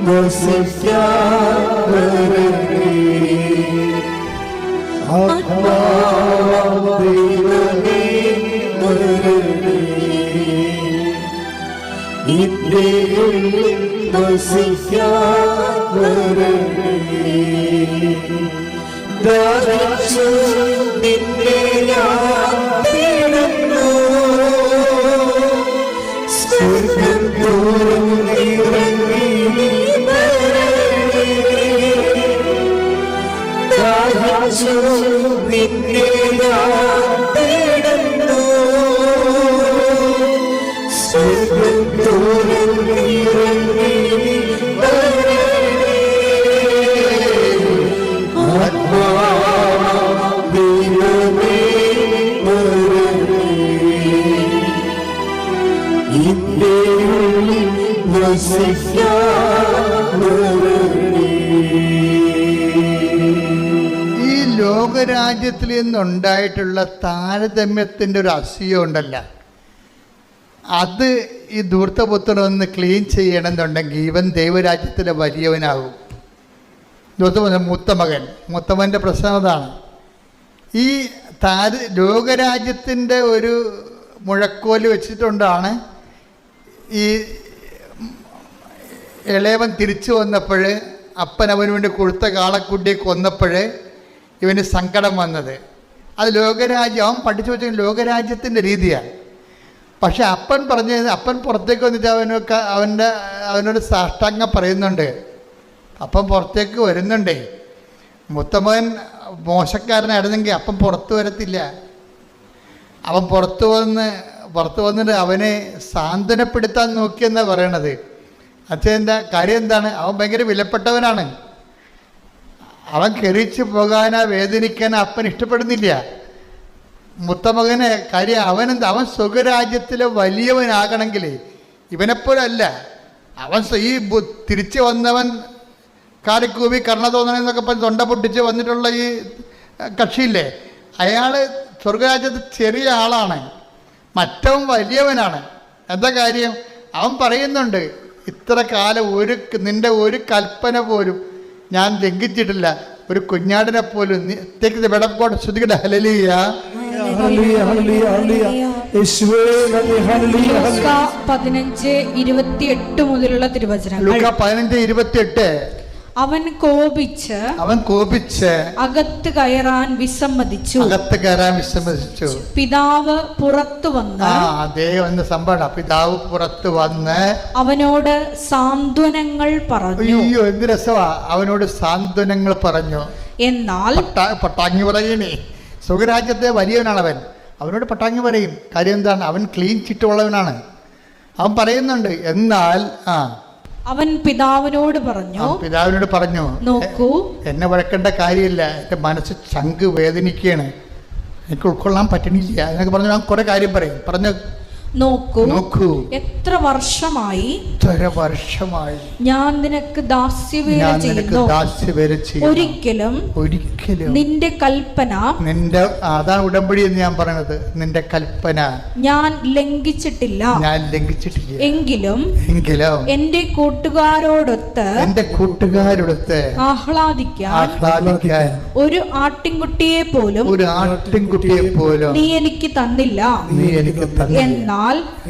വസിക്കാൻ വരണമേ. ആത്മാവാം ദൈവമേ വരണമേ. ഇന്നേയുള്ളിൽ വസിക്കാൻ സ്വർഗം തോറും ഇറങ്ങി നീ ലോകരാജ്യത്തിൽ നിന്നുണ്ടായിട്ടുള്ള താരതമ്യത്തിന്റെ ഒരു അസൂയം ഉണ്ടല്ല. അത് ഈ ധൂർത്തപുത്രൻ ഒന്ന് ക്ലീൻ ചെയ്യണമെന്നുണ്ടെങ്കിൽ ഇവൻ ദൈവരാജ്യത്തിലെ വലിയവനാകും. ധൂർത്തപുത്രൻ മൂത്ത മകൻ. മൂത്തമന്റെ പ്രശ്നം അതാണ്. ഈ താര ലോകരാജ്യത്തിന്റെ ഒരു മുഴക്കോൽ വെച്ചിട്ടുണ്ടാണ് ഈ ഇളയവൻ തിരിച്ചു വന്നപ്പോൾ അപ്പൻ അവന് വേണ്ടി കൊടുത്ത കാളക്കുട്ടിയെ കൊന്നപ്പോൾ ഇവന് സങ്കടം വന്നത്. അത് ലോകരാജ്യം അവൻ പഠിച്ചു വെച്ച ലോകരാജ്യത്തിന്റെ രീതിയാണ് പക്ഷെ അപ്പൻ പറഞ്ഞു അപ്പൻ പുറത്തേക്ക് വന്നിട്ട് അവനൊക്കെ അവന്റെ അവനോട് സാഷ്ടാംഗം പറയുന്നുണ്ട്. അപ്പൻ പുറത്തേക്ക് വരുന്നുണ്ടേ. മുത്തമകൻ മോശക്കാരനായിരുന്നെങ്കിൽ അപ്പം പുറത്തു വരത്തില്ല. അവൻ പുറത്തു വന്ന് പുറത്തു വന്നിട്ട് അവനെ സാന്ത്വനപ്പെടുത്താൻ നോക്കിയെന്നാണ് പറയണത്. അച്ഛന്റെ കാര്യം എന്താണ്? അവൻ ഭയങ്കര വിലപ്പെട്ടവനാണ്. അവൻ കെറിച്ച് പോകാനാ വേദനിക്കാൻ അപ്പൻ ഇഷ്ടപ്പെടുന്നില്ല. മുത്തമകന് കാര്യം അവനെന്ത് അവൻ സുഖരാജ്യത്തിലെ വലിയവനാകണമെങ്കിൽ ഇവനെപ്പോലല്ല. അവൻ ഈ തിരിച്ചു വന്നവൻ കാലിക്കൂവി കർണ തോന്നണെന്നൊക്കെ പറഞ്ഞ് തൊണ്ട പൊട്ടിച്ച് വന്നിട്ടുള്ള ഈ കക്ഷിയില്ലേ? അയാൾ സ്വർഗരാജ്യത്ത് ചെറിയ ആളാണ്. മറ്റവൻ വലിയവനാണ്. എന്താ കാര്യം? അവൻ പറയുന്നുണ്ട് ഇത്ര കാലം ഒരു നിന്റെ ഒരു കൽപ്പന പോലും ഞാൻ ലംഘിച്ചിട്ടില്ല. ഒരു കുഞ്ഞാടിനെ പോലും God, ശ്രുതികട ഹല്ലേലൂയ. പതിനഞ്ച് ഇരുപത്തിയെട്ട് മുതലുള്ള തിരുവചനങ്ങൾ. ലൂക്ക പതിനഞ്ച് ഇരുപത്തിയെട്ട്. അവൻ കോപിച്ച് അവൻ കോപിച്ച് അകത്ത് കയറാൻ വിസമ്മതിച്ചു. അകത്ത് കയറാൻ വിസമ്മതിച്ചു. പിതാവ് പുറത്തു ആ വന്ന് അതേ വന്ന് സംഭവം പിതാവ് പുറത്തു വന്ന് അവനോട് സാന്ത്വനങ്ങൾ പറഞ്ഞു. അയ്യോ എന്ത് രസമാ. അവനോട് സാന്ത്വനങ്ങൾ പറഞ്ഞു. എന്നാൽ പട്ടാ പട്ടാങ്ങി പറയണേ. സുഖരാജ്യത്തെ വലിയവനാണ് അവൻ അവനോട് പട്ടാങ്ങി പറയും. കാര്യം എന്താണ്? അവൻ ക്ലീൻ ചിട്ടുള്ളവനാണ് അവൻ പറയുന്നുണ്ട് എന്നാൽ ആ അവൻ പിതാവിനോട് പറഞ്ഞു പിതാവിനോട് പറഞ്ഞു നോക്കൂ എന്നെ വഴക്കേണ്ട കാര്യമില്ല എന്റെ മനസ്സ് ചങ്ക് വേദനിക്കുകയാണ് എനിക്ക് ഉൾക്കൊള്ളാൻ പറ്റണില്ല എന്നൊക്കെ പറഞ്ഞു ഞാൻ കുറേ കാര്യം പറയും. പറഞ്ഞു നോക്കൂ. നോക്കൂ. എത്ര വർഷമായി? ഇത്ര വർഷമായി? ഞാൻ നിനക്ക് ദാസ്യവേല ചെയ്യുന്നു. ദാസ്യവേല ചെയ്യുന്നു. ഒരിക്കലും ഒരിക്കലും നിന്റെ കൽപ്പന നിന്റെ അതാ ഉടമ്പടി എന്ന് ഞാൻ പറഞ്ഞത് നിന്റെ കൽപ്പന ഞാൻ ലംഘിച്ചിട്ടില്ല. ഞാൻ ലംഘിച്ചിട്ടില്ല. എങ്കിലും എങ്കിലും എന്റെ കൂട്ടുകാരോടൊത്ത് എന്റെ കൂട്ടുകാരോടൊത്ത് ആഹ്ലാദിക്കാൻ ആഹ്ലാദിക്കാൻ ഒരു ആട്ടിൻകുട്ടിയെ പോലും ഒരു ആട്ടിൻകുട്ടിയെ പോലും നീ എനിക്ക് തന്നില്ല. നീ എനിക്ക് തന്നില്ല.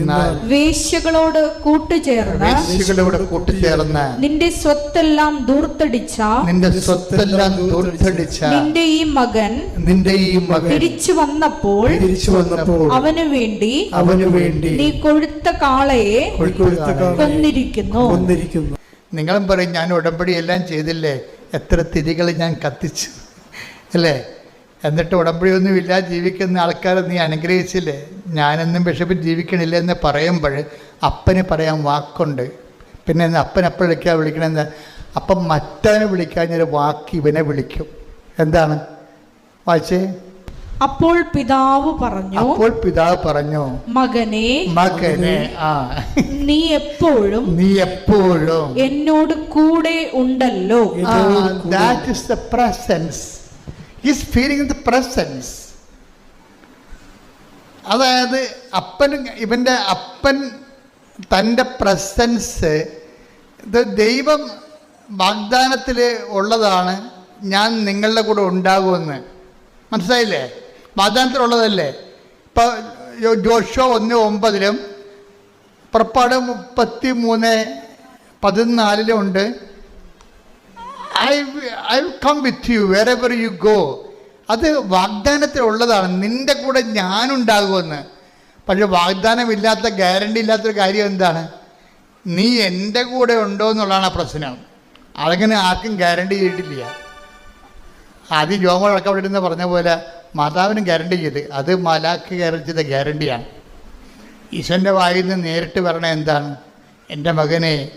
എന്നാൽ വേശ്യകളോട് കൂട്ടുചേർന്ന് വേശ്യകളോട് കൂട്ടിച്ചേർന്ന് നിന്റെ സ്വത്തെല്ലാം ദൂർത്തടിച്ച നിന്റെ സ്വത്തെല്ലാം ദൂർത്തടിച്ച നിന്റെ ഈ മകൻ നിന്റെ ഈ മകൻ തിരിച്ചു വന്നപ്പോൾ തിരിച്ചു വന്നപ്പോൾ അവനു വേണ്ടി അവന് വേണ്ടി നീ കൊഴുത്ത കാളയെ കൊന്നിരിക്കുന്നു. കൊന്നിരിക്കുന്നു. നിങ്ങളും പറയും ഞാൻ ഉടമ്പടി എല്ലാം ചെയ്തില്ലേ? എത്ര തിരികൾ ഞാൻ കത്തിച്ചു. അല്ലേ? എന്നിട്ട് ഉടമ്പടിയൊന്നുമില്ല ജീവിക്കുന്ന ആൾക്കാരെ നീ അനുഗ്രഹിച്ചില്ലേ? ഞാനെന്നും ബിഷപ്പിൽ ജീവിക്കണില്ല എന്ന് പറയുമ്പോൾ അപ്പന് പറയാൻ വാക്കുണ്ട്. പിന്നെ അപ്പൻ അപ്പം വിളിക്കാൻ വിളിക്കണമെന്ന് അപ്പം മറ്റവനെ വിളിക്കാൻ ഒരു വാക്ക് ഇവനെ വിളിക്കും. എന്താണ്? വായിച്ചേ? അപ്പോൾ പിതാവ് പറഞ്ഞു അപ്പോൾ പിതാവ് പറഞ്ഞു മകനെ മകനെ ആ. നീ എപ്പോഴും നീ എപ്പോഴും എന്നോട് കൂടെ ഉണ്ടല്ലോ. That is the presence is feeling the presence അതായത് അപ്പൻ ഇവന്റെ അപ്പൻ തന്റെ പ്രസൻസ് ഇത് ദൈവം വാഗ്ദാനത്തിൽ ഉള്ളതാണ് ഞാൻ നിങ്ങളുടെ കൂടെ ഉണ്ടാകുമെന്ന്. മനസ്സിലായില്ലേ? വാഗ്ദാനത്തിലുള്ളതല്ലേ? ഇപ്പോൾ ജോഷോ ഒന്ന് ഒമ്പതിലും പുറപ്പാട് മുപ്പത്തി മൂന്ന് പതിനാലിലും ഉണ്ട്. I I come with you wherever you go അത് വാഗ്ദാനത്തിലുള്ളതാണ്. നിന്റെ കൂടെ ഞാനുണ്ടാകുമെന്ന്. പക്ഷെ വാഗ്ദാനമില്ലാത്ത ഗ്യാരണ്ടി ഇല്ലാത്തൊരു കാര്യം എന്താണ്? നീ എന്റെ കൂടെ ഉണ്ടോ എന്നുള്ളതാണ് ആ പ്രശ്നം. അതങ്ങനെ ആർക്കും ഗ്യാരണ്ടി ചെയ്തിട്ടില്ല. ആദ്യം ജോമോളൊക്കെ അവിടെ ഇരുന്ന് പറഞ്ഞ പോലെ മാതാവിനും ഗ്യാരണ്ടി ചെയ്ത്. അത് മലാക്ക് കയറിച്ചത് ഗ്യാരണ്ടിയാണ് ഈശ്വന്റെ വായിൽ നിന്ന് നേരിട്ട് പറയണ എന്താണ്? എന്റെ മകനെ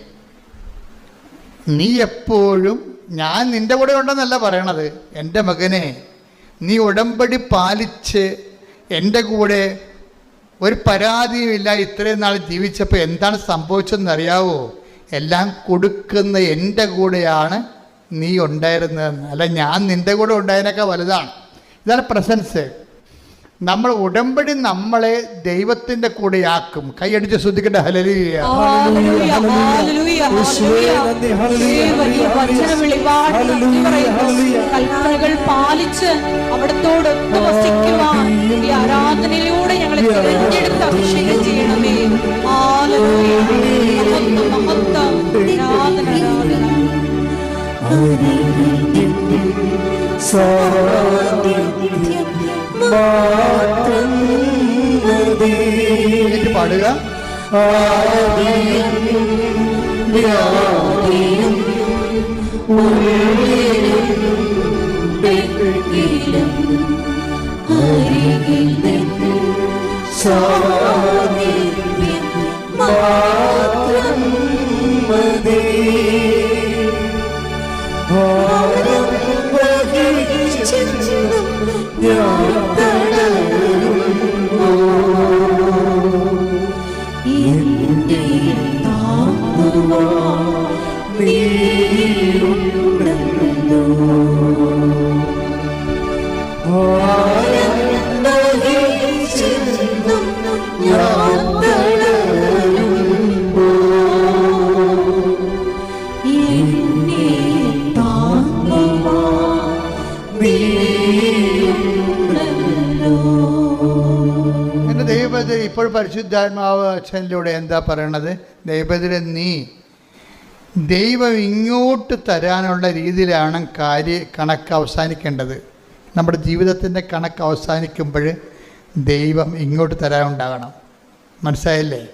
നീ എപ്പോഴും ഞാൻ നിന്റെ കൂടെ ഉണ്ടെന്നല്ല പറയണത്. എന്റെ മകനെ നീ ഉടമ്പടി പാലിച്ച് എന്റെ കൂടെ ഒരു പരാതിയുമില്ല ഇത്രയും നാൾ ജീവിച്ചപ്പോൾ എന്താണ് സംഭവിച്ചതെന്ന് അറിയാവോ എല്ലാം കൊടുക്കുന്ന എന്റെ കൂടെയാണ് നീ ഉണ്ടായിരുന്നതെന്ന്. അല്ല ഞാൻ നിന്റെ കൂടെ ഉണ്ടായതിനൊക്കെ വലുതാണ്. ഇതാണ് പ്രസൻസ്. നമ്മൾ ഉടമ്പടി നമ്മളെ ദൈവത്തിന്റെ കൂടെയാക്കും. കൈയടിച്ച് ശ്രദ്ധിക്കേണ്ട ഹലലിയ. കൽപ്പനകൾ പാലിച്ച് അവിടത്തോട് വസിക്കുവാൻ ഈ ആരാധനയിലൂടെ ഞങ്ങളെ തിരഞ്ഞെടുത്ത് അഭിഷേകം ചെയ്യണമേ. ആരാധന, എന്നിട്ട് പാടുക. മാത്രം മതി ഞാൻ തളരുമ്പോ പരിശുദ്ധാത്മാവ് അച്ഛനിലൂടെ എന്താ പറയണത്? ദൈവത്തിലെ നീ ദൈവം ഇങ്ങോട്ട് തരാനുള്ള രീതിയിലാണ് കാര്യ കണക്ക് അവസാനിക്കേണ്ടത്. നമ്മുടെ ജീവിതത്തിന്റെ കണക്ക് അവസാനിക്കുമ്പോൾ ദൈവം ഇങ്ങോട്ട് തരാനുണ്ടാകണം. മനസ്സിലായില്ലേ?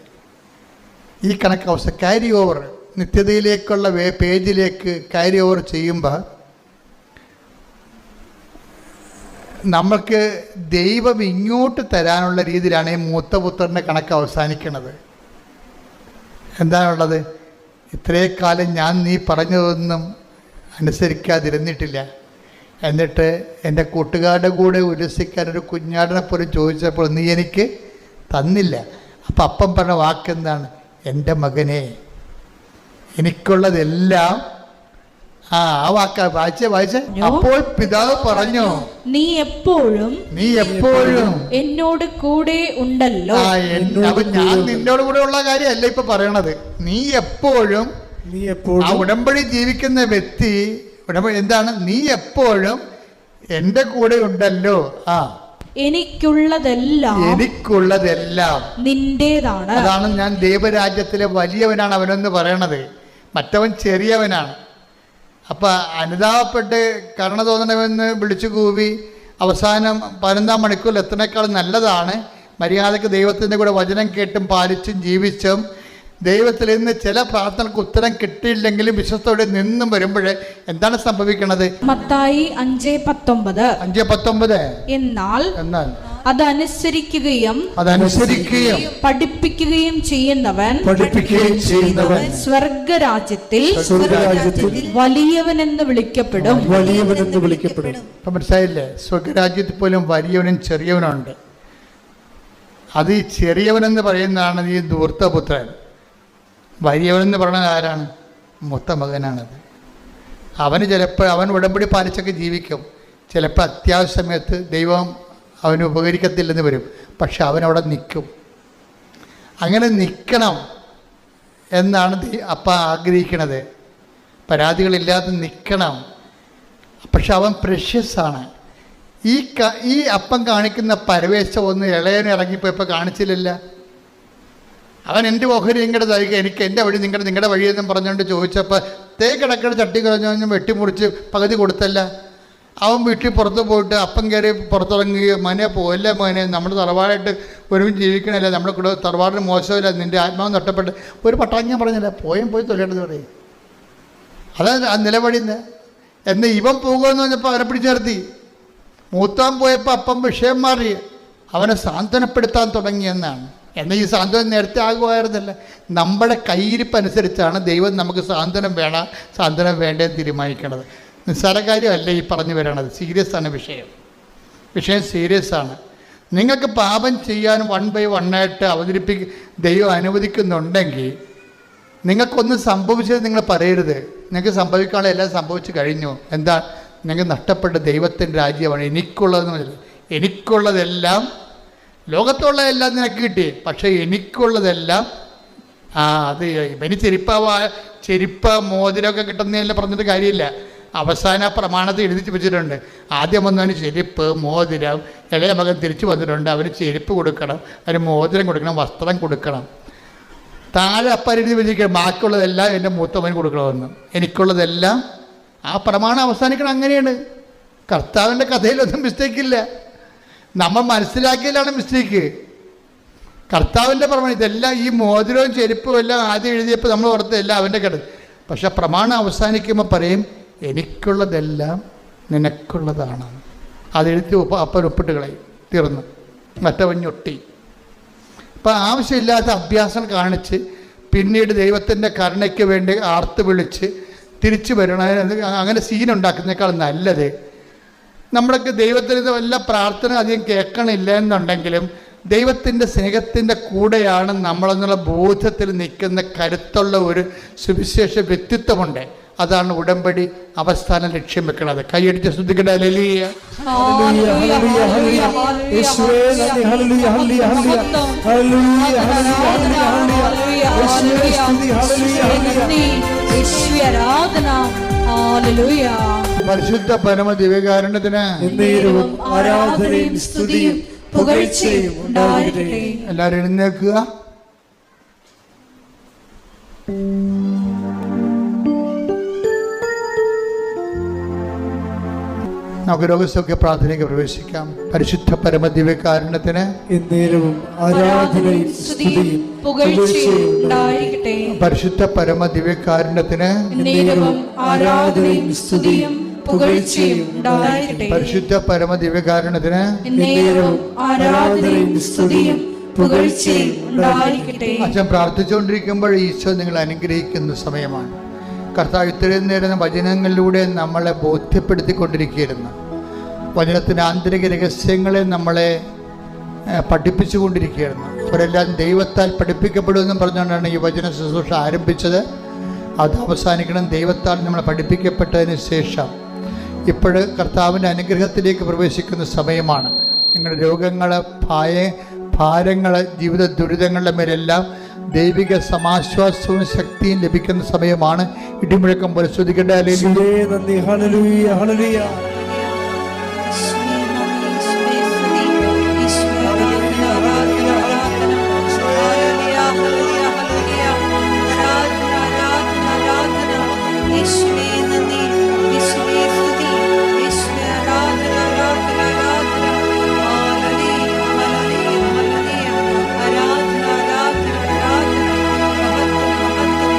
ഈ കണക്ക് അവസ്ഥ ക്യാരി ഓവർ നിത്യതയിലേക്കുള്ള പേജിലേക്ക് ക്യാരി ഓവർ ചെയ്യുമ്പോൾ നമ്മൾക്ക് ദൈവം ഇങ്ങോട്ട് തരാനുള്ള രീതിയിലാണ് ഈ മൂത്തപുത്രന്റെ കണക്ക് അവസാനിക്കുന്നത് എന്താണുള്ളത്? ഇത്രേക്കാലം ഞാൻ നീ പറഞ്ഞതൊന്നും അനുസരിക്കാതിരുന്നിട്ടില്ല. എന്നിട്ട് എന്റെ കൂട്ടുകാരുടെ കൂടെ ഉല്ലസിക്കാൻ ഒരു കുഞ്ഞാടിനെ പോലും ചോദിച്ചപ്പോൾ നീ എനിക്ക് തന്നില്ല. അപ്പം അപ്പം പറഞ്ഞ വാക്കെന്താണ്? എന്റെ മകനെ. എനിക്കുള്ളതെല്ലാം ആ ആ വാക്ക വായിച്ചേ വായിച്ചേ. അപ്പോൾ പിതാവ് പറഞ്ഞു നീ എപ്പോഴും നീ എപ്പോഴും എന്നോട് കൂടെ ഉണ്ടല്ലോ. അപ്പൊ ഞാൻ നിന്നോട് കൂടെ ഉള്ള കാര്യമല്ല ഇപ്പൊ പറയണത്. നീ എപ്പോഴും നീ ആ എപ്പോഴും ഉടമ്പടി ജീവിക്കുന്ന വ്യക്തി ഉടമ്പടി എന്താണ്? നീ എപ്പോഴും എന്റെ കൂടെ ഉണ്ടല്ലോ. ആ. എനിക്കുള്ളതെല്ലാം എനിക്കുള്ളതെല്ലാം. നിന്റേതാണ്. അതാണ് ഞാൻ ദേവരാജ്യത്തിലെ വലിയവനാണ് അവനെന്ന് പറയണത്. മറ്റവൻ ചെറിയവനാണ്. അപ്പം അനുതാപപ്പെട്ട് കരുണ തോന്നണമെന്ന് വിളിച്ചു കൂവി അവസാനം പതിനൊന്നാം മണിക്കൂറിൽ എത്തുന്നേക്കാൾ നല്ലതാണ്. മര്യാദയ്ക്ക് ദൈവത്തിന്റെ കൂടെ വചനം കേട്ടും പാലിച്ചും ജീവിച്ചും ദൈവത്തിൽ നിന്ന് ചില പ്രാർത്ഥനകൾക്ക് ഉത്തരം കിട്ടിയില്ലെങ്കിലും വിശ്വസത്തോടെ നിന്നും വരുമ്പോൾ എന്താണ് സംഭവിക്കുന്നത് മത്തായി അഞ്ച് പത്തൊമ്പത്. അഞ്ച് പത്തൊമ്പത്. എന്നാൽ എന്നാൽ അതനുസരിക്കുകയും അതനുസരിക്കുകയും പഠിപ്പിക്കുകയും ചെയ്യുന്നവൻ പഠിപ്പിക്കുകയും ചെയ്യുന്നവൻ സ്വർഗരാജ്യത്തിൽ വലിയവൻ എന്ന് വിളിക്കപ്പെടും. വലിയവൻ എന്ന് വിളിക്കപ്പെടും. ഇപ്പൊ മനസ്സിലായില്ലേ? സ്വർഗരാജ്യത്തിൽ പോലും വലിയവനും ചെറിയവനുണ്ട്. അത് ഈ ചെറിയവനെന്ന് പറയുന്നതാണ് ഈ ധൂർത്തപുത്രൻ. വലിയവനെന്ന് പറയുന്നത് ആരാണ്? മൊത്ത മകനാണത്. അവന് ചിലപ്പോൾ അവൻ ഉടമ്പടി പാലിച്ചൊക്കെ ജീവിക്കും. ചിലപ്പോൾ അത്യാവശ്യ സമയത്ത് ദൈവം അവന് ഉപകരിക്കത്തില്ലെന്ന് വരും. പക്ഷെ അവനവിടെ നിൽക്കും അങ്ങനെ നിൽക്കണം എന്നാണ് അപ്പ ആഗ്രഹിക്കണത്. പരാതികളില്ലാതെ നിൽക്കണം പക്ഷെ അവൻ പ്രഷ്യസാണ്. ഈ ക ഈ അപ്പം കാണിക്കുന്ന പരവേശം ഒന്ന് ഇളയനെ ഇറങ്ങിപ്പോയപ്പോൾ കാണിച്ചില്ലല്ല. അവൻ എന്റെ ഓഹരി നിങ്ങളുടെ തരിക എനിക്ക് എന്റെ വഴി നിങ്ങളുടെ നിങ്ങളുടെ വഴിയെന്നും പറഞ്ഞുകൊണ്ട് ചോദിച്ചപ്പോൾ തേ കിടക്കുന്ന ചട്ടി കുറഞ്ഞു വെട്ടിമുറിച്ച് പകുതി കൊടുത്തല്ല. അവൻ വീട്ടിൽ പുറത്ത് പോയിട്ട് അപ്പം കയറി പുറത്തിറങ്ങുകയോ മനെ പോയല്ലേ മോനെ? നമ്മൾ തറവാടായിട്ട് ഒരുമിച്ച് ജീവിക്കണല്ലേ? നമ്മുടെ കൂടെ തറവാടിന് മോശമില്ല. നിന്റെ ആത്മാവ് നഷ്ടപ്പെട്ട് ഒരു പട്ടാഞ്ഞ ഞാൻ പറഞ്ഞില്ല പോയും പോയി തൊല്ലേണ്ടത് പറയും. അതാണ് ആ നിലവഴിന്ന് എന്ന് ഇവൻ പോകുമെന്ന് പറഞ്ഞപ്പോൾ അവരെ പിടിച്ചു നിർത്തി. മൂത്താൻ പോയപ്പോൾ അപ്പം വിഷയം മാറി. അവനെ സാന്ത്വനപ്പെടുത്താൻ തുടങ്ങിയെന്നാണ് എന്നാൽ ഈ സാന്ത്വനം നേരത്തെ ആകുമായിരുന്നില്ല. നമ്മുടെ കയ്യിരിപ്പ് അനുസരിച്ചാണ് ദൈവം നമുക്ക് സാന്ത്വനം വേണം സാന്ത്വനം വേണ്ടേ തീരുമാനിക്കേണ്ടത് നിസ്സാര കാര്യമല്ല ഈ പറഞ്ഞു വരണത്? സീരിയസ് ആണ് വിഷയം. വിഷയം സീരിയസ് ആണ്. നിങ്ങൾക്ക് പാപം ചെയ്യാൻ വൺ ബൈ വണ്ണായിട്ട് അവതരിപ്പിക്ക ദൈവം അനുവദിക്കുന്നുണ്ടെങ്കിൽ നിങ്ങൾക്കൊന്നും സംഭവിച്ചത് നിങ്ങൾ പറയരുത്. നിങ്ങൾക്ക് സംഭവിക്കാനുള്ള എല്ലാം സംഭവിച്ചു കഴിഞ്ഞു. എന്താ? നിങ്ങൾക്ക് നഷ്ടപ്പെട്ട ദൈവത്തിന്റെ രാജ്യമാണ് എനിക്കുള്ളതെന്ന് എനിക്കുള്ളതെല്ലാം ലോകത്തുള്ളതെല്ലാം നിനക്ക് കിട്ടി. പക്ഷേ എനിക്കുള്ളതെല്ലാം ആ അത് ഇവന് ചെരുപ്പ ചെരുപ്പ മോതിരമൊക്കെ കിട്ടുന്നതല്ല പറഞ്ഞിട്ട് കാര്യമില്ല. അവസാന പ്രമാണത്തിൽ എഴുതി വെച്ചിട്ടുണ്ട്. ആദ്യം വന്നവന് ചെരുപ്പ് മോതിരം ഇളയ മകൻ തിരിച്ചു വന്നിട്ടുണ്ട്. അവന് ചെരുപ്പ് കൊടുക്കണം അവന് മോതിരം കൊടുക്കണം വസ്ത്രം കൊടുക്കണം. താഴെ അപ്പം എഴുതി വെച്ചിരിക്കുക ബാക്കിയുള്ളതെല്ലാം എന്റെ മൂത്തവൻ കൊടുക്കണമെന്ന്. എനിക്കുള്ളതെല്ലാം ആ പ്രമാണം അവസാനിക്കണം അങ്ങനെയാണ്. കർത്താവിന്റെ കഥയിലൊന്നും മിസ്റ്റേക്കില്ല നമ്മൾ മനസ്സിലാക്കിയതിലാണ് മിസ്റ്റേക്ക് കർത്താവിന്റെ പ്രമാണം ഇതെല്ലാം ഈ മോതിരവും ചെരുപ്പും എല്ലാം ആദ്യം എഴുതിയപ്പോൾ നമ്മൾ ഓർത്ത് അവന്റെ കട പക്ഷെ പ്രമാണം അവസാനിക്കുമ്പോൾ പറയും എനിക്കുള്ളതെല്ലാം നിനക്കുള്ളതാണ്. അതെഴുത്തി ഉപ്പ ഒപ്പിട്ട് കളയും. തീർന്നു. മറ്റവൻ ഞൊട്ടി. അപ്പം ആവശ്യമില്ലാത്ത അഭ്യാസം കാണിച്ച് പിന്നീട് ദൈവത്തിന്റെ കരുണയ്ക്ക് വേണ്ടി ആർത്ത് വിളിച്ച് തിരിച്ചു വരണം അങ്ങനെ സീൻ ഉണ്ടാക്കുന്നേക്കാൾ നല്ലത് നമ്മളൊക്കെ ദൈവത്തിന് വല്ല പ്രാർത്ഥന അധികം കേൾക്കണില്ല എന്നുണ്ടെങ്കിലും ദൈവത്തിന്റെ സ്നേഹത്തിന്റെ കൂടെയാണ് നമ്മളെന്നുള്ള ബോധത്തിൽ നിൽക്കുന്ന കരുത്തുള്ള ഒരു സുവിശേഷ വ്യക്തിത്വമുണ്ട്. അതാണ് ഉടമ്പടി അവസ്ഥാനം ലക്ഷ്യം വെക്കുന്നത് കൈയടിച്ച് ലലിയ ഹാലലൂയ പരിശുദ്ധ പരമ ദിവ്യകാരണത്തിന് എല്ലാരും ആരാധനയും സ്തുതിയും പുകഴ്ചയും ഉണ്ടാകട്ടെ. എല്ലാവരും എഴുന്നേൽക്കുക. നമുക്ക് രോഗസൗഖ്യ പ്രാർത്ഥനയ്ക്ക് പ്രവേശിക്കാം. പരിശുദ്ധ ഉണ്ടായിരിക്കട്ടെ. പരിശുദ്ധ ഉണ്ടായിരിക്കട്ടെ. പരിശുദ്ധ ഉണ്ടായിരിക്കട്ടെ. അച്ഛൻ പ്രാർത്ഥിച്ചുകൊണ്ടിരിക്കുമ്പോൾ ഈശോ നിങ്ങൾ അനുഗ്രഹിക്കുന്ന സമയമാണ്. കർത്താവ് ഇത്രയും നേരം വചനങ്ങളിലൂടെ നമ്മളെ ബോധ്യപ്പെടുത്തിക്കൊണ്ടിരിക്കുകയായിരുന്നു. വചനത്തിന്റെ ആന്തരിക രഹസ്യങ്ങളെ നമ്മളെ പഠിപ്പിച്ചു പഠിപ്പിച്ചുകൊണ്ടിരിക്കുകയായിരുന്നു. അവരെല്ലാം ദൈവത്താൽ പഠിപ്പിക്കപ്പെടുമെന്നും പറഞ്ഞുകൊണ്ടാണ് ഈ വചന ശുശ്രൂഷ ആരംഭിച്ചത്. അത് അവസാനിക്കണം. ദൈവത്താൽ നമ്മൾ പഠിപ്പിക്കപ്പെട്ടതിന് ശേഷം ഇപ്പോൾ കർത്താവിന്റെ അനുഗ്രഹത്തിലേക്ക് പ്രവേശിക്കുന്ന സമയമാണ്. നിങ്ങളുടെ രോഗങ്ങൾ ഭായ ഭാരങ്ങൾ ജീവിത ദുരിതങ്ങളുടെ മേലെല്ലാം ദൈവിക സമാശ്വാസവും ശക്തിയും ലഭിക്കുന്ന സമയമാണ്. ഇടിമുഴക്കം പോലെ ശ്രദ്ധിക്കേണ്ട അല്ലെങ്കിൽ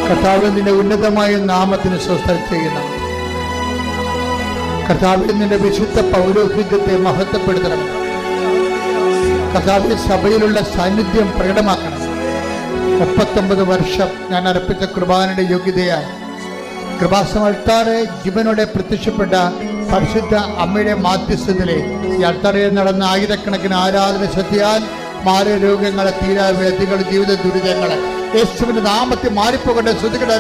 കർത്താവ് നിന്റെ ഉന്നതമായ നാമത്തിന് സ്വസ്ഥ ചെയ്യണം കർത്താവിൽ നിന്റെ വിശുദ്ധ പൗരോഹിത്യത്തെ മഹത്വപ്പെടുത്തണം. കർത്താവിന്റെ സഭയിലുള്ള സാന്നിധ്യം പ്രകടമാക്കണം. മുപ്പത്തൊമ്പത് വർഷം ഞാൻ അർപ്പിച്ച കുർബാനയുടെ യോഗ്യതയാൽ കൃപാസമൾത്താറെ ജീവനോടെ പ്രത്യക്ഷപ്പെട്ട പരിശുദ്ധ അമ്മയുടെ മാധ്യസ്ഥത്തിലെ ഈ അൾത്താറയിൽ നടന്ന ആയിരക്കണക്കിന് ആരാധന ശ്രദ്ധയാൽ മാറിയ രോഗങ്ങളെ തീരാവ്യാധികൾ ജീവിത ദുരിതങ്ങൾ യേശുവിന്റെ നാമത്തിൽ മാറിപ്പോകട്ടെ. ശ്രദ്ധിക്കട്ടെ.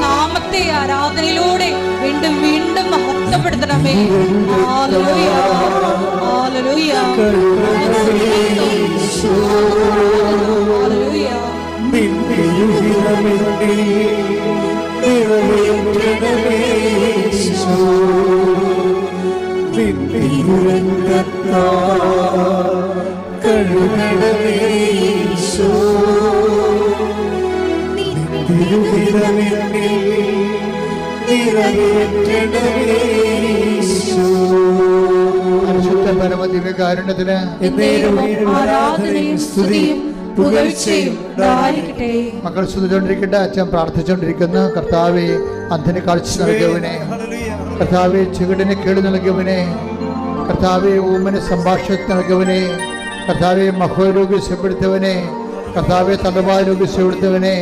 നാമത്തെ ആരാധനയിലൂടെ വീണ്ടും വീണ്ടും മഹത്വപ്പെടുത്തണമേ. ഹല്ലേലൂയ പരിശുദ്ധ എന്നേരവും ആരാധനയും സ്തുതിയും മക്കൾ സ്തുതിച്ചുകൊണ്ടിരിക്കട്ടെ അച്ഛൻ പ്രാർത്ഥിച്ചുകൊണ്ടിരിക്കുന്നു കർത്താവെ അന്ധന് കാഴ്ച നൽകിയവനെ കർത്താവെ ചുവടിന് കേട് നൽകിയവനെ കർത്താവെ ഊമന് സംഭാഷണത്തിന് നൽകിയവനെ കർത്താവെ മഹോരോഗ്യ ശപ്പെടുത്തവനെ കർത്താവെ തടവാരോഗ്യ ശപ്പെടുത്തവനെ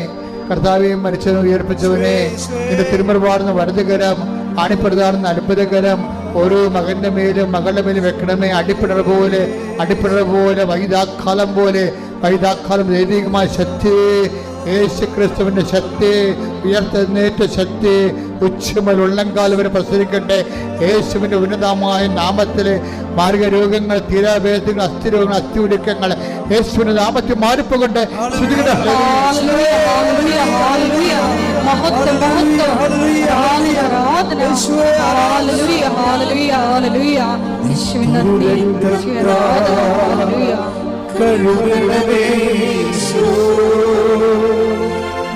കർത്താവെ മരിച്ചവനെ ഉയർപ്പിച്ചവനെ നിന്റെ തിരുമറുപാടുന്ന വലതുകരം ആണിപ്പെടുതാണെന്ന് അത്ഭുതകരം ഓരോ മകന്റെ മേലും മകളുടെ മേലും വെക്കണമേ അടിപ്പിടർ പോലെ അടിപ്പിടർ പോലെ വൈതാക്കാലം പോലെ വൈതാക്കാലം ദൈവികമായ ശക്തി യേശു ക്രിസ്തുവിന്റെ ശക്തി ഉയർത്തുന്നേറ്റ ശക്തി ഉച്ചമൽ ഉള്ളങ്കാൽ വരെ പ്രസരിക്കട്ടെ. യേശുവിന്റെ ഉന്നതമായ നാമത്തിൽ മാർഗ രോഗങ്ങൾ തീരാവേദങ്ങൾ അസ്ഥിരോഗങ്ങൾ അസ്ഥിവിടുക്കങ്ങൾ യേശുവിന്റെ നാമത്തിൽ മാറിപ്പോകട്ടെ. ശ്രുതികട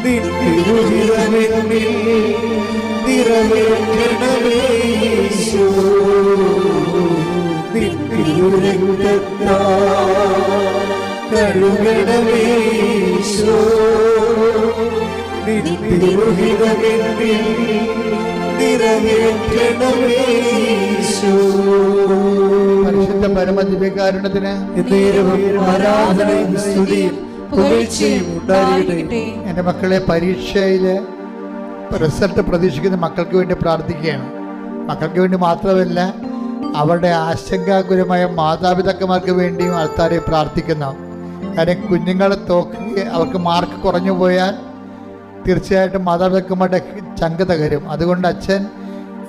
നിന്നിരുഹിതമെന്നിൽ നിറവേറ്റണമേശോ. നിന്നിരുരക്തത്താൽ കഴുകണമേശോ. നിന്നിരുഹിതമെന്നിൽ നിറവേറ്റണമേശോ. പരിശുദ്ധ പരമദിവ്യകാരുണ്യത്തിന് എന്നേരവും ആരാധനയും സ്തുതിയും പുകഴ്ചയും ഉണ്ടായിരിക്കട്ടെ എന്റെ മക്കളെ പരീക്ഷയിൽ റിസൾട്ട് പ്രതീക്ഷിക്കുന്ന മക്കൾക്ക് വേണ്ടി പ്രാർത്ഥിക്കുകയാണ്. മക്കൾക്ക് വേണ്ടി മാത്രമല്ല അവരുടെ ആശങ്കാകുലമായ മാതാപിതാക്കന്മാർക്ക് വേണ്ടിയും ആൾക്കാരെ പ്രാർത്ഥിക്കുന്നു. കാര്യം കുഞ്ഞുങ്ങളെ തോക്കി അവർക്ക് മാർക്ക് കുറഞ്ഞു പോയാൽ തീർച്ചയായിട്ടും മാതാപിതാക്കന്മാരുടെ ചങ്ക തകരും. അതുകൊണ്ട് അച്ഛൻ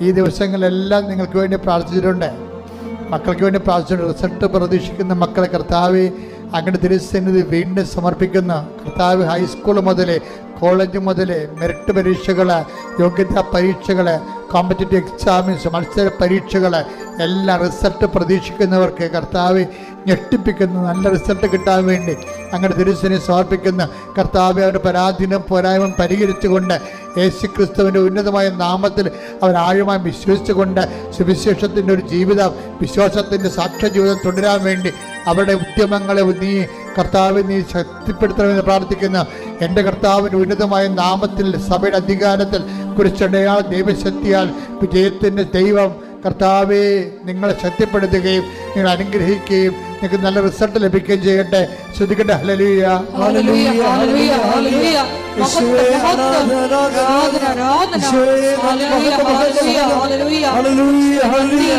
ഈ ദിവസങ്ങളെല്ലാം നിങ്ങൾക്ക് വേണ്ടി പ്രാർത്ഥിച്ചിട്ടുണ്ട്. മക്കൾക്ക് വേണ്ടി പ്രാർത്ഥിച്ചിട്ടുണ്ട്. റിസൾട്ട് പ്രതീക്ഷിക്കുന്ന മക്കളെ കർത്താവ് അങ്ങയുടെ തിരുസന്നിധി വീണ്ടും സമർപ്പിക്കുന്ന കർത്താവ് ഹൈസ്കൂൾ മുതൽ കോളേജ് മുതൽ മെറിറ്റ് പരീക്ഷകൾ യോഗ്യതാ പരീക്ഷകൾ കോമ്പറ്റേറ്റീവ് എക്സാമിൻസ് മത്സര പരീക്ഷകൾ എല്ലാ റിസൾട്ട് പ്രതീക്ഷിക്കുന്നവർക്ക് കർത്താവ് ഞെട്ടിപ്പിക്കുന്ന. നല്ല റിസൾട്ട് കിട്ടാൻ വേണ്ടി അങ്ങനെ തിരുസനെ സമർപ്പിക്കുന്ന. കർത്താവ് അവരുടെ പരാധീനം പോരായ്മ പരിഹരിച്ചുകൊണ്ട് യേശു ക്രിസ്തുവിന്റെ ഉന്നതമായ നാമത്തിൽ അവർ ആഴമായി വിശ്വസിച്ചുകൊണ്ട് സുവിശേഷത്തിന്റെ ഒരു ജീവിതം വിശ്വാസത്തിന്റെ സാക്ഷ്യ ജീവിതം തുടരാൻ വേണ്ടി അവരുടെ ഉദ്യമങ്ങളെ നീ കർത്താവ് നീ ശക്തിപ്പെടുത്തണമെന്ന് പ്രാർത്ഥിക്കുന്ന. എന്റെ കർത്താവിന്റെ ഉന്നതമായ നാമത്തിൽ സഭയുടെ അധികാരത്തിൽ കുറിച്ചടയാൾ ദൈവശക്തിയാൽ വിജയത്തിന്റെ ദൈവം കർത്താവെ നിങ്ങളെ ശക്തിപ്പെടുത്തുകയും നിങ്ങൾ അനുഗ്രഹിക്കുകയും നിങ്ങൾക്ക് നല്ല റിസൾട്ട് ലഭിക്കുകയും ചെയ്യട്ടെ. ശ്രദ്ധിക്കട്ടെ. Hallelujah hallelujah hallelujah hallelujah.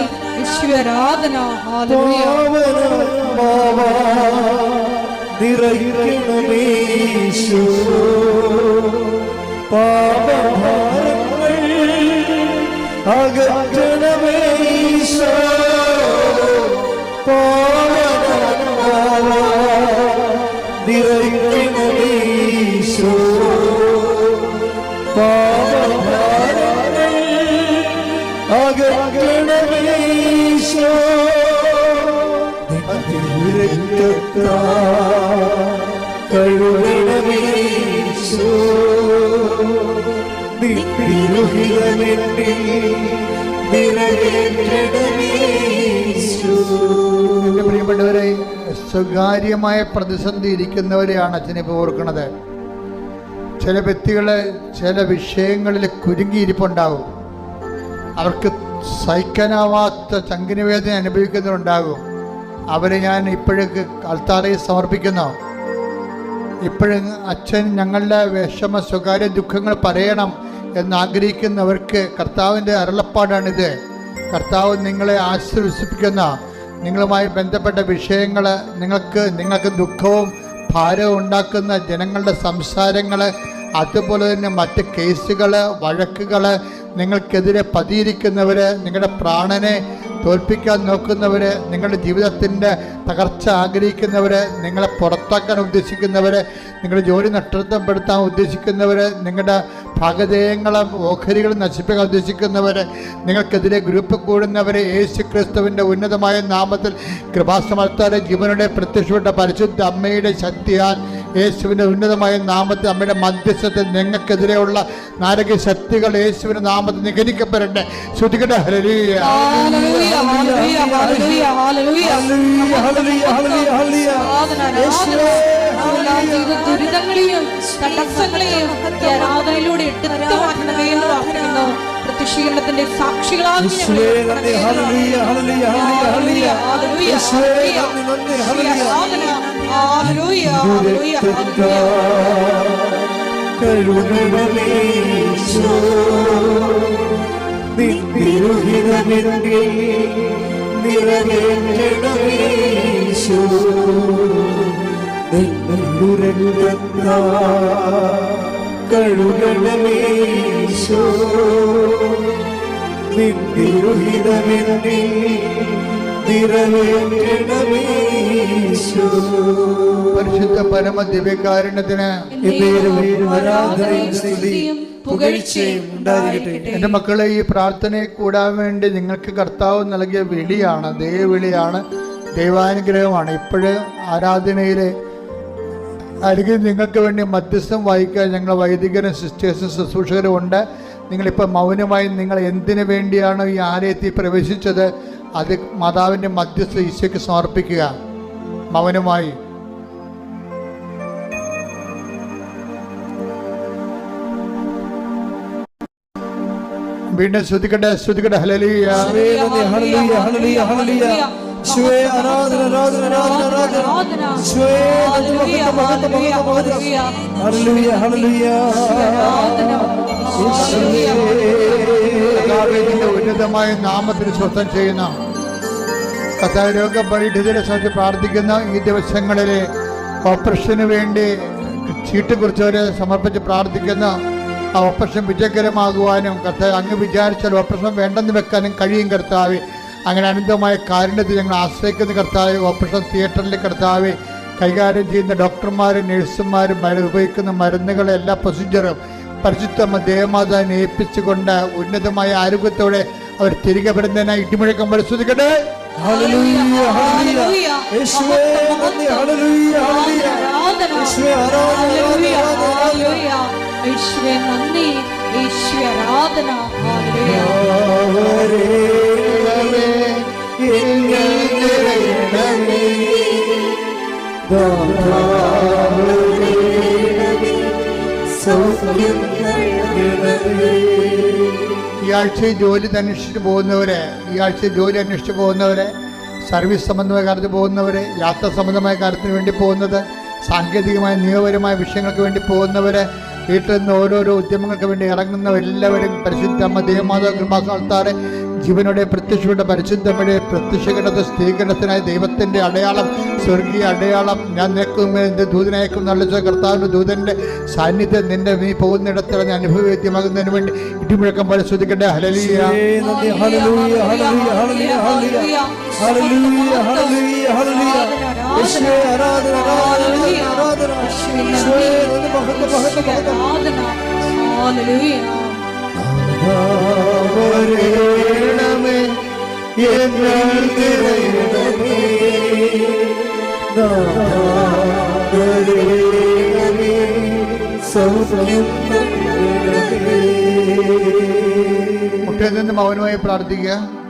മഹത്വം നിറയ്ക്കണമേശോ പാപഭാരങ്ങൾ അകറ്റണമേശോ കഴുകണമേശോ നിത്യരുഹിതമെന്നിൽ നിറവേറ്റണമേശോ എന്റെ പ്രിയപ്പെട്ടവരെ സ്വകാര്യമായ പ്രതിസന്ധി ഇരിക്കുന്നവരെയാണ് അച്ഛനിപ്പോൾ ഓർക്കുന്നത് ചില വ്യക്തികൾ ചില വിഷയങ്ങളിൽ കുരുങ്ങിയിരിപ്പുണ്ടാകും. അവർക്ക് സഹിക്കാനാവാത്ത ചങ്കിന് വേദന അനുഭവിക്കുന്നവരുണ്ടാകും. അവരെ ഞാൻ ഇപ്പോഴേക്ക് അൾത്താറയിൽ സമർപ്പിക്കുന്നു. ഇപ്പോഴും അച്ഛൻ ഞങ്ങളുടെ വിഷമ സ്വകാര്യ ദുഃഖങ്ങൾ പറയണം. എന്ന് ആഗ്രഹിക്കുന്നവർക്ക് കർത്താവിന്റെ അരുളപ്പാടാണിത്. കർത്താവ് നിങ്ങളെ ആശ്വസിപ്പിക്കുന്ന നിങ്ങളുമായി ബന്ധപ്പെട്ട വിഷയങ്ങൾ നിങ്ങൾക്ക് നിങ്ങൾക്ക് ദുഃഖവും ഭാരവും ഉണ്ടാക്കുന്ന ജനങ്ങളുടെ സംസാരങ്ങൾ അതുപോലെ തന്നെ മറ്റ് കേസുകൾ വഴക്കുകൾ നിങ്ങൾക്കെതിരെ പതിയിരിക്കുന്നവർ നിങ്ങളുടെ പ്രാണനെ തോൽപ്പിക്കാൻ നോക്കുന്നവർ നിങ്ങളുടെ ജീവിതത്തിന്റെ തകർച്ച ആഗ്രഹിക്കുന്നവർ നിങ്ങളെ പുറത്താക്കാൻ ഉദ്ദേശിക്കുന്നവർ നിങ്ങളുടെ ജോലി നഷ്ടപ്പെടുത്താൻ ഉദ്ദേശിക്കുന്നവർ നിങ്ങളുടെ ഭാഗധേയങ്ങളും ഓഹരികളും നശിപ്പിക്കാൻ ഉദ്ദേശിക്കുന്നവർ നിങ്ങൾക്കെതിരെ ഗ്രൂപ്പ് കൂടുന്നവർ യേശു ക്രിസ്തുവിന്റെ ഉന്നതമായ നാമത്തിൽ കൃപാസമർത്താരെ ജീവനുടെ പ്രത്യക്ഷപ്പെട്ട പരിശുദ്ധ അമ്മയുടെ ശക്തിയാൽ യേശുവിന്റെ ഉന്നതമായ നാമത്തിൽ അമ്മയുടെ മധ്യസ്ഥത്തിൽ നിങ്ങൾക്കെതിരെയുള്ള നാരക ശക്തികൾ യേശുവിന്റെ നാമത്തിൽ നിഗരിക്കപ്പെടട്ടെ ശ്രുതികട ഹരലീയ ദുരിതങ്ങളെയും തടസ്സങ്ങളെയും ആരാധനയിലൂടെ എടുത്തു മാറ്റണമേ എന്ന് പ്രാർത്ഥിക്കുന്നു. പ്രത്യക്ഷീകരണത്തിന്റെ സാക്ഷികളാകും കരുണമേശോ, നിന്നിരുഹിതമെങ്കിൽ നിറവേറ്റണമേശോ. നിന്നുരക്തത്താ കഴുകണമേശോ. നിറവേറ്റണമേശോ. പരിശുദ്ധ പരമ ദിവ്യകാരുണ്യത്തിന് എന്റെ മക്കളെ ഈ പ്രാർത്ഥനയെ കൂടാൻ വേണ്ടി നിങ്ങൾക്ക് കർത്താവ് നൽകിയ വിളിയാണ് ദൈവവിളിയാണ് ദൈവാനുഗ്രഹമാണ്. ഇപ്പോഴ് ആരാധനയിലെ അരികിൽ നിങ്ങൾക്ക് വേണ്ടി മധ്യസ്ഥം വായിക്കാൻ ഞങ്ങൾ വൈദികരും സിസ്റ്റേഴ്സും ശുശ്രൂഷകരും ഉണ്ട്. നിങ്ങളിപ്പോൾ മൗനമായി നിങ്ങൾ എന്തിനു വേണ്ടിയാണ് ഈ ആലയത്തിൽ പ്രവേശിച്ചത്? അത് മാതാവിന്റെ മധ്യസ്ഥ ഈശോയ്ക്ക് സമർപ്പിക്കുക. മൗനമായി. വീണ്ടും ശ്രുതിക്കട്ടെ ശ്രുതിക്കട്ടെ ഹലലിയ യേശുവേ, നന്ദി, ഹല്ലേലൂയ, യേശുവേ, ആരാധന, ആരാധന, ആരാധന, ആരാധന. ശിവേ നന്ദി, മഹത്വം, മഹത്വം, മഹത്വം, മഹത്വം. Hallelujah, hallelujah. കർത്താവിന്റെ ഉന്നതമായ നാമത്തിന് സ്വസ്ഥം ചെയ്യുന്ന കർത്താവ് രോഗം പരിഠിതരെ സംബന്ധിച്ച് പ്രാർത്ഥിക്കുന്ന ഈ ദിവസങ്ങളിലെ ഓപ്പറേഷന് വേണ്ടി ചീട്ട് കുറിച്ചവരെ സമർപ്പിച്ച് പ്രാർത്ഥിക്കുന്ന ആ ഓപ്പറേഷൻ വിജയകരമാകുവാനും കർത്താവ് അങ്ങ് വിചാരിച്ചാൽ ഓപ്പറേഷൻ വേണ്ടെന്ന് വെക്കാനും കഴിയും കർത്താവ് അങ്ങനെ അനന്തമായ കാരുണ്യത്തിൽ ഞങ്ങൾ ആശ്രയിക്കുന്ന കർത്താവ് ഓപ്പറേഷൻ തിയേറ്ററിലെ കർത്താവ് കൈകാര്യം ചെയ്യുന്ന ഡോക്ടർമാരും നഴ്സുമാരും മരുന്ന് ഉപയോഗിക്കുന്ന മരുന്നുകൾ എല്ലാ പ്രൊസീജിയറും പരിശുദ്ധമ്മ ദേവമാതാവിനെ ഏൽപ്പിച്ചുകൊണ്ട് ഉന്നതമായ ആരോഗ്യത്തോടെ അവർ തിരികെ വരുന്നതിനായി ഇടിമുഴക്കം പരിശോധിക്കട്ടെ? Hallelujah, hallelujah. യേശുവേ, നന്ദി, ഹല്ലേലൂയ, നിറയണമേ. ഈ ആഴ്ചയിൽ ജോലി അന്വേഷിച്ച് പോകുന്നവരെ ഈ ജോലി അന്വേഷിച്ച് പോകുന്നവരെ സർവീസ് സംബന്ധമായ കാര്യത്തിൽ പോകുന്നവരെ യാത്ര സംബന്ധമായ കാര്യത്തിന് വേണ്ടി പോകുന്നത് സാങ്കേതികമായ നിയമപരമായ വിഷയങ്ങൾക്ക് വേണ്ടി പോകുന്നവരെ വീട്ടിൽ നിന്ന് ഓരോരോ ഉദ്യമങ്ങൾക്ക് വേണ്ടി ഇറങ്ങുന്നവരെല്ലാവരും പരിശുദ്ധ അമ്മ ദേവമാതാ കൃപാസ്ഥാനത്താറെ ജീവനോടെ പ്രത്യക്ഷയുടെ പരിശുദ്ധമയുടെ പ്രത്യക്ഷകരണത്തെ സ്ഥിരീകരണത്തിനായി ദൈവത്തിന്റെ അടയാളം സ്വർഗീയ അടയാളം ഞാൻ നിൽക്കും എന്റെ ദൂതനയക്കും നല്ല കർത്താവിന്റെ ദൂതന്റെ സാന്നിധ്യം നിന്റെ നീ പോകുന്നിടത്തിൽ ഞാൻ അനുഭവവേദ്യമാകുന്നതിന് വേണ്ടി ഇടിമുഴക്കം പോലെ ശ്രദ്ധിക്കട്ടെ ഹലലിയ Hallelujah. നന്ദി, ഹല്ലേലൂയ, hallelujah, hallelujah, hallelujah. Hallelujah, hallelujah, hallelujah. യേശുവേ, ആരാധന, ആരാധന, ആരാധന. വരേണമേ, എന്നിൽ നിന്ന് മൗനമായി പ്രാർത്ഥിക്കുക.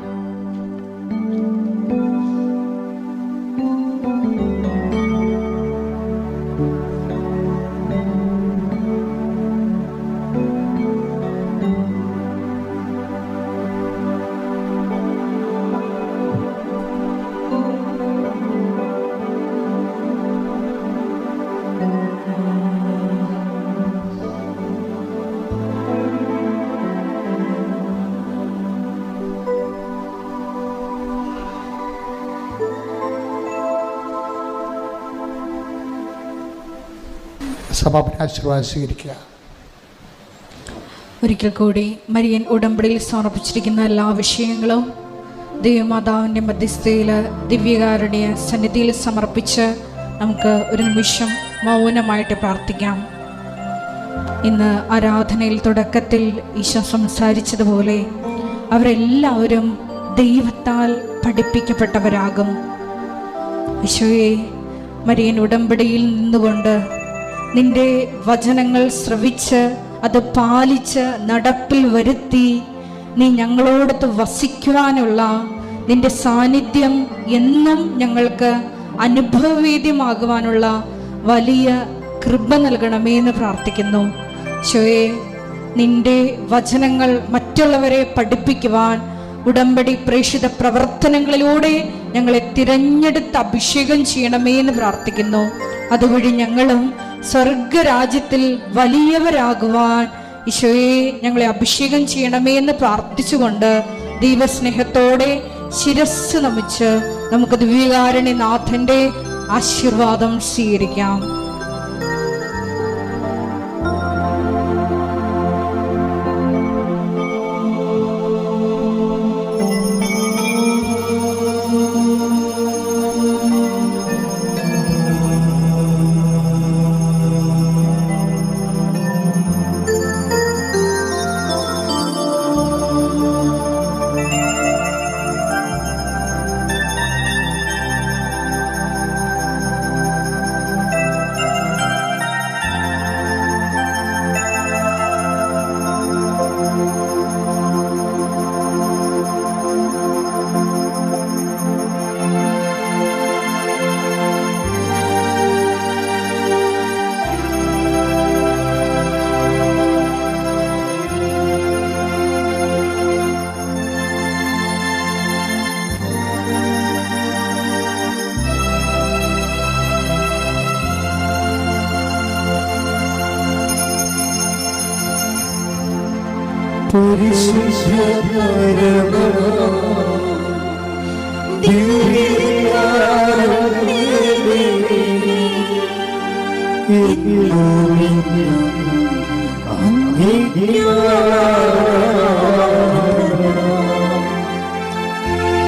സമാപന ആശീർവാദം സ്വീകരിക്കുക. ഒരിക്കൽ കൂടി മരിയൻ ഉടമ്പടിയിൽ സമർപ്പിച്ചിരിക്കുന്ന എല്ലാ വിഷയങ്ങളും ദൈവമാതാവിന്റെ മധ്യസ്ഥയിൽ ദിവ്യകാരുണ്യ സന്നിധിയിൽ സമർപ്പിച്ച് നമുക്ക് ഒരു നിമിഷം മൗനമായിട്ട് പ്രാർത്ഥിക്കാം. ഇന്ന് ആരാധനയിൽ തുടക്കത്തിൽ ഈശോ സംസാരിച്ചതുപോലെ അവരെല്ലാവരും ദൈവത്താൽ പഠിപ്പിക്കപ്പെട്ടവരാകും. ഈശോയെ മരിയൻ ഉടമ്പടിയിൽ നിന്നുകൊണ്ട് നിന്റെ വചനങ്ങൾ ശ്രവിച്ച് അത് പാലിച്ച് നടപ്പിൽ വരുത്തി നീ ഞങ്ങളോടത്ത് വസിക്കുവാനുള്ള നിന്റെ സാന്നിധ്യം എന്നും ഞങ്ങൾക്ക് അനുഭവവേദ്യമാകുവാനുള്ള വലിയ കൃപ നൽകണമേ എന്ന് പ്രാർത്ഥിക്കുന്നു. ശോയെ നിന്റെ വചനങ്ങൾ മറ്റുള്ളവരെ പഠിപ്പിക്കുവാൻ ഉടമ്പടി പ്രേക്ഷിത പ്രവർത്തനങ്ങളിലൂടെ ഞങ്ങളെ തിരഞ്ഞെടുത്ത് അഭിഷേകം ചെയ്യണമേ എന്ന് പ്രാർത്ഥിക്കുന്നു. അതുവഴി ഞങ്ങളും സ്വർഗരാജ്യത്തിൽ വലിയവരാകുവാൻ ഈശോയെ ഞങ്ങളെ അഭിഷേകം ചെയ്യണമേ എന്ന് പ്രാർത്ഥിച്ചുകൊണ്ട് ദൈവസ്നേഹത്തോടെ ശിരസ് നമിച്ച് നമുക്ക് ദിവ്യകാരണി നാഥന്റെ ആശീർവാദം സ്വീകരിക്കാം.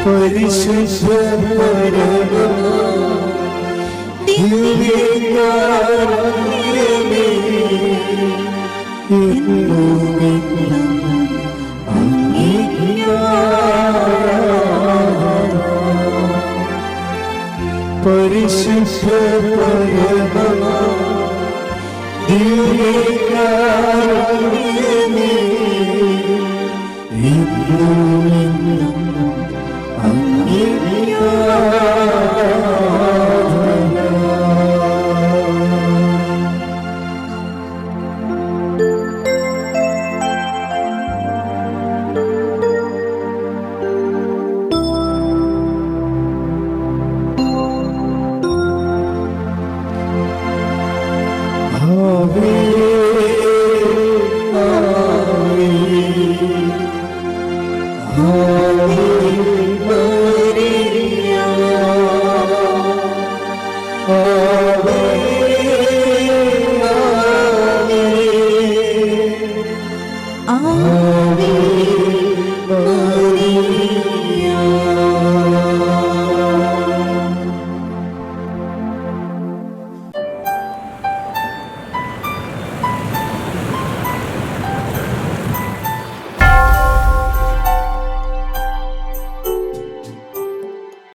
പരിശുദ്ധ പരമ പരിശുദ്ധ പരമ പരിശുദ്ധ ദിവ്യകാരുണ്യമേ Ave,